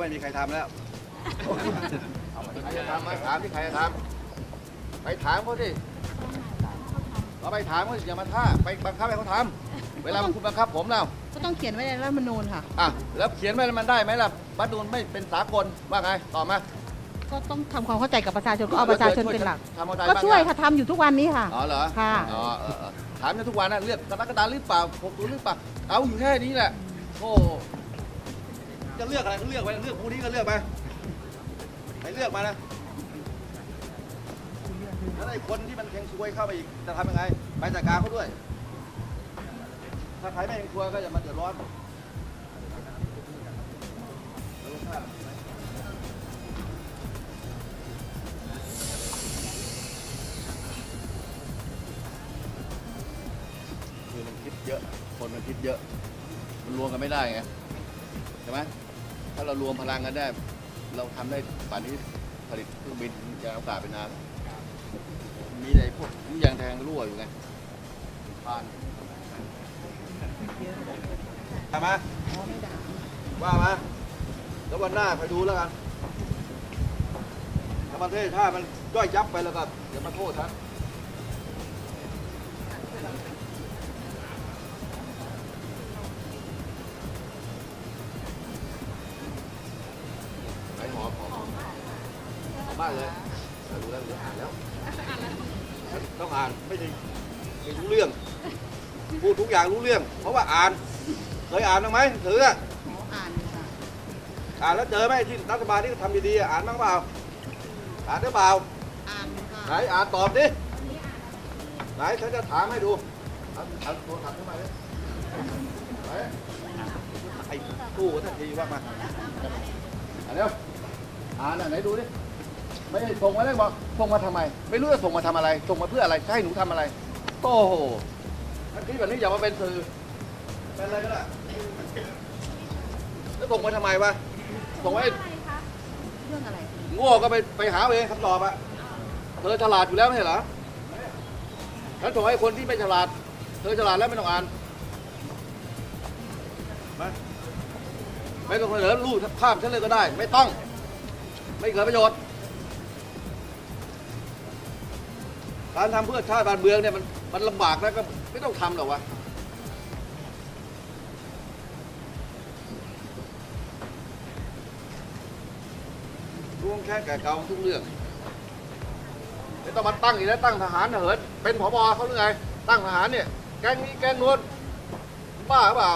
ไม่มีใครทำแล้ว ใครจะทำมาถามที่ใครจะทำไปถามเขาดิเราไปถามเขาสิอย่ามาท่าไปบังคับให้เขาทำเวลาคุณบังคับผมแล้วก็ต้องเขียนไว้ในรัฐธรรมนูญค่ะ อะแล้วเขียนไว้มันได้ไหมล่ะบัตรนูนไม่เป็นสากลว่าไงตอบมา ก็ต้องทำความเข้าใจกับประชาชนก็เอาประชาชนเป็นหลัก ทำเอาใจก็บ้างช่วยนะค่ะทำอยู่ทุกวันนี้ค่ะ อ๋อเหรอค่ะ อ๋อเออเออถามกันทุกวันนะเลือกกรกฎาหรือเปล่าหกตุลหรือเปล่าเอาอยู่แค่นี้แหละโอ้ จะเลือกอะไรก็เลือกไปเลือกผู้นี้ก็เลือกไปไปเลือกมานะแล้วไอ้คนที่มันเฮงซวยเข้าไปอีกจะทำยังไง ไปจัดการเขาด้วย ถ้าใครไม่เฮงซวยก็อย่ามาเดือดร้อนคือมันคิดเยอะ คนมันคิดเยอะ มันรวมกันไม่ได้ไง ใช่ไหม ถ้าเรารวมพลังกันได้ เราทำได้ป่านนี้ผลิตเครื่องบินยานอวกาศไปนานมีแต่พวกลูกยางแทงรั่วอยู่ไงผ่านทำมว่ามาแล้ววันหน้าคอยดูแล้วกันถ้าประเทศชาติมันย่อยยับไปแล้วก็อย่ามาโทษท่าน บ้านเลยดูแล้วดูอ่านแล้ว ต้องอ่านไม่ใช่ไม่รู้เรื่อง พูดทุกอย่างรู้เรื่อง เพราะว่าอ่าน เคยอ่านบ้างไหมหนังสืออะอ่านค่ะอ่านแล้วเจอไหมที่รัฐบาลที่เขาทำดีๆอะอ่านบ้างเปล่า อ่านหรือเปล่า อ่านค่ะไหนอ่านตอบดิ ไหนฉันจะถามให้ดูเอาเอาโทรศัพท์ขึ้นมาดิไหนไอ้ตู้ทันทีว่ามาอ่านเร็วอ่านอะไหนดูดิ ไม่ได้ส่งมาได้บอกส่งมาทำไม ไม่รู้จะส่งมาทำอะไรส่งมาเพื่ออะไรจะให้หนูทำอะไรโอ้โหถ้าคิดแบบนี้อย่ามาเป็นสื่อเป็นอะไรก็ได้แล้วส่งมาทำไมวะส่งไว้เรื่องอะไรโง่ก็ไปไปหาเอาเองคำตอบอะเธอฉลาดอยู่แล้วไม่ใช่เหรอฉันส่งให้คนที่ไม่ฉลาด เธอฉลาดแล้วไม่ต้องอ่านมาไม่ต้องเสนอรูปภาพฉันเลยก็ได้ ไม่ต้อง ไม่เกิดประโยชน์ การทำเพื่อชาติบ้านเมืองเนี่ยมันมันลำบากแล้วก็ไม่ต้องทำหรอกวะร่วมแค่แก่เกาทุกเรื่องไม่ต้องมาตั้งอีกแล้วตั้งทหารเหินเป็นผบเขาหรือไง ตั้งทหารเนี่ย แก๊งนี้แก๊งนู้นบ้าหรือเปล่า